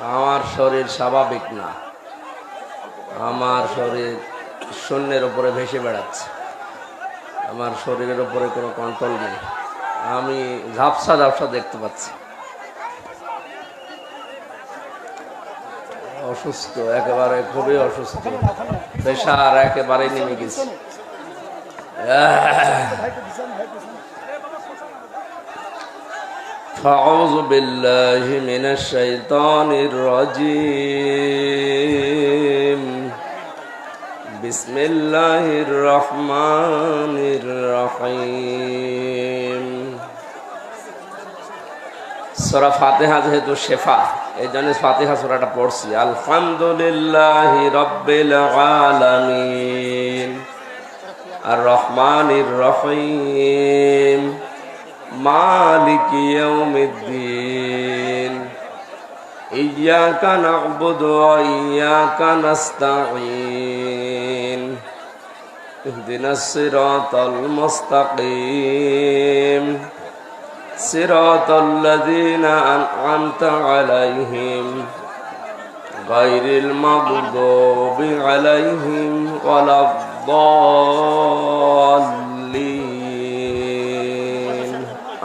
আমার শরীর স্বাভাবিক না। আমার শরীর শূন্যের উপরে ভেসে বেড়াচ্ছে। আমার শরীরের উপরে কোনো কন্ট্রোল নেই। আমি ঝাপসা ঝাপসা দেখতে পাচ্ছি। অসুস্থ, একেবারে খুবই অসুস্থ। প্রেশার একেবারে নেমে গেছে। فأعوذ بالله من الشيطان الرجيم بسم الله الرحمن الرحيم সূরা ফাতিহা যেহেতু শেফা এই জন্য ফাতিহা সূরাটা পড়ছি আলহামদুলিল্লাহ রব্বিল আলামিন আর রহমানির রহিম مالك يوم الدين إياك نعبد وإياك نستعين اهدنا الصراط المستقيم صراط الذين أنعمت عليهم غير المغضوب عليهم ولا الضالين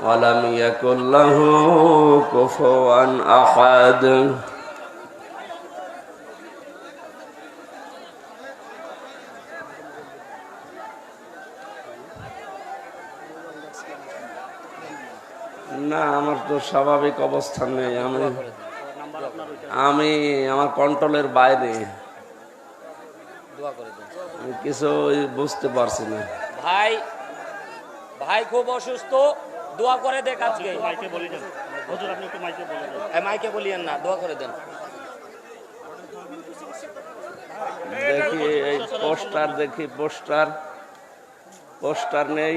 ولم يكن له كفوا أحد না আমার তো স্বাভাবিক অবস্থান নেই আমি আমি আমার কন্ট্রোলের বাইরে দোয়া করে দেন আমি কিছু বুঝতে পারছি না ভাই ভাই খুব অসুস্থ দোয়া করে দেখ আজকে। মাইকে বলে দেন। হুজুর আপনি একটু মাইকে বলে দেন। এ, মাইকে বলিয়েন না দোয়া করে দেন। দেখি এই পোস্টার দেখি পোস্টার। পোস্টার নেই।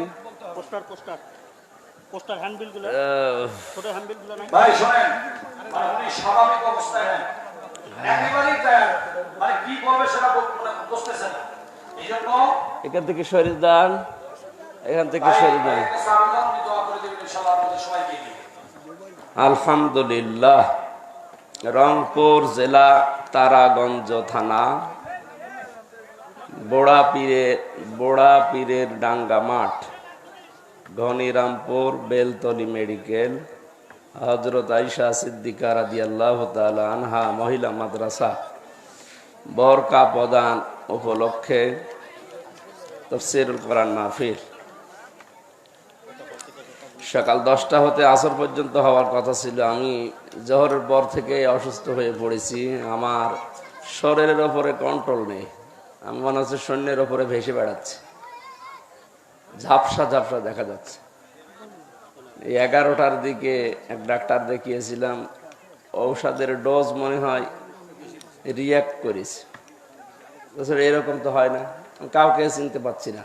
Poster poster. পোস্টার হ্যান্ডবিলগুলো ছোট হ্যান্ডবিলগুলো নাই? ভাই শোনেন। মানে উনি স্বাভাবিক অবস্থায় নেন একেবারেই টায়ার মানে কি করবে সেটা মানে এখান থেকে সরিয়ে দেন এখান থেকে সবাইকে নিয়ে আলহামদুলিল্লাহ, রংপুর জেলা তারাগঞ্জ থানা বোড়া পীরে বোড়া পীরের ডাঙ্গা মাঠ, ঘনিরামপুর বেলতলি মেডিকেল হজরত আইসা সিদ্দিকা রাদি আল্লাহ আনহা মহিলা মাদ্রাসা, বরকা প্রদান উপলক্ষে তফসিরুল কোরআন মাহফিল। সকাল দশটা হতে আসর পর্যন্ত হওয়ার কথা ছিল। আমি জহরের পর থেকে অসুস্থ হয়ে পড়েছি। আমার শরীরের ওপরে কন্ট্রোল নেই। আমি মনে হচ্ছে সৈন্যের ওপরে ভেসে বেড়াচ্ছি। ঝাপসা ঝাপসা দেখা যাচ্ছে। এগারোটার দিকে এক ডাক্তার দেখিয়েছিলাম ঔষধের ডোজ মনে হয় রিয়াক্ট বলছে, এরকম তো হয় না। কাউকে চিনতে পারছি না।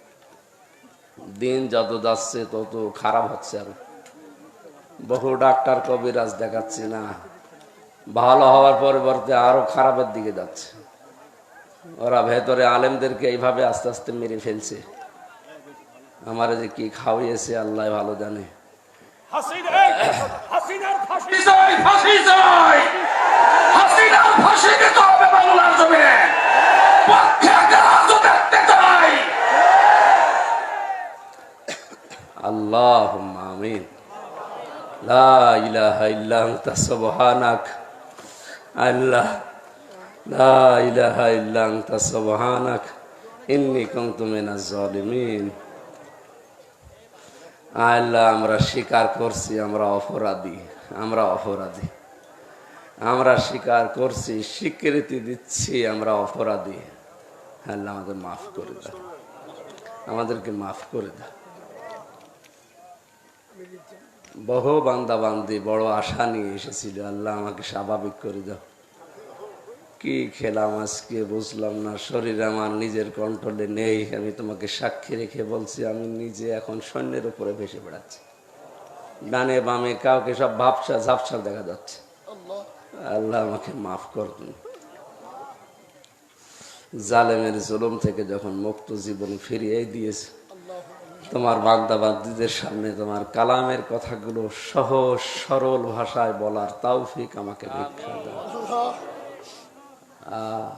দিন যত যাচ্ছে তত খারাপ হচ্ছে আর। বহু ডাক্তার কবিরাজ দেখাচ্ছি না। ভালো হওয়ার পরিবর্তে আরও খারাপের দিকে যাচ্ছে। ওরা ভেতরে আলেমদেরকে এইভাবে আস্তে আস্তে মেরে ফেলছে। আমার যে কি খাওয়িয়েছে আল্লাহ ভালো জানে। হাসিনার আল্লাহ আমিন। লা ইলাহা ইল্লা আনতা, সুবহানাক। আল্লাহ, লা ইলাহা ইল্লা আনতা, সুবহানাক। ইন্নী কুনতু মিনাজ জালিমিন। আল্লাহ, আমরা স্বীকার করছি, আমরা অপরাধী আমরা অপরাধী। আমরা স্বীকার করছি, স্বীকৃতি দিচ্ছি, আমরা অপরাধী। আল্লাহ আমাদের মাফ করে দাও। আমাদেরকে মাফ করে দাও। বহু বান্দা বান্দি বড় আশা নিয়ে এসেছিল। আল্লাহ আমাকে স্বাভাবিক করে দাও। কি খেলাম আজকে বুঝলাম না, শরীর আমার নিজের কন্ট্রোলে নেই, আমি তোমাকে সাক্ষী রেখে বলছি, আমি নিজে এখন সৈন্যের উপরে ভেসে বেড়াচ্ছি। ডানে বামে কাউকে সব ভাবসা ঝাপসা দেখা যাচ্ছে। আল্লাহ আমাকে মাফ করুন জালেমের জুলুম থেকে যখন মুক্ত জীবন ফিরিয়ে দিয়েছে তোমার বাগদা বাগদিদের সামনে তোমার কালামের কথাগুলো সহজ সরল ভাষায় বলার তাওফিক আমাকে ভিক্ষা দাও আহ।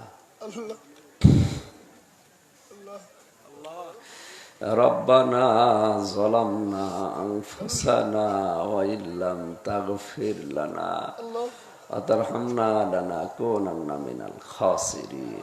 ربنا ظلمنا أنفسنا وإن لم تغفر لنا وترحمنا لنكونن من الخاسرين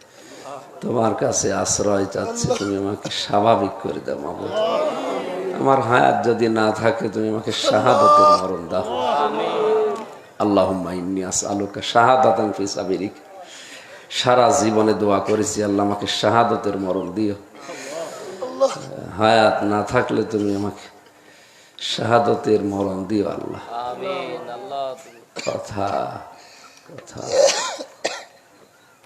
তোমার কাছে আশ্রয় চাচ্ছি তুমি আমাকে স্বাভাবিক করে দাও মাবুদ আমার হায়াত যদি না থাকে তুমি আমাকে শাহাদতের মরণ দাও। আল্লাহ আলুকা শাহাদাতান ফি সাবিরিক সারা জীবনে দোয়া করেছি আল্লাহ আমাকে শাহাদতের মরণ দিও। হায়াত না থাকলে তুমি আমাকে শাহাদতের মরণ দিও আল্লাহ। আমিন আল্লাহ কথা কথা।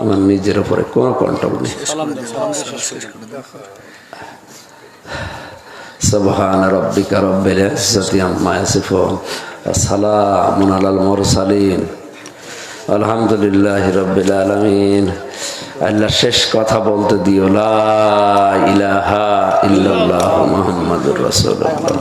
আমার নিজের উপরে কোনো কন্ট্রোল নেই سبحان ربك رب العزة عما يصفون وسلام على المرسلين الحمد لله رب العالمين আল্লাহ শেষ কথা বলতে দিও লা ইলাহা ইল্লাল্লাহ মুহাম্মাদুর রাসূলুল্লাহ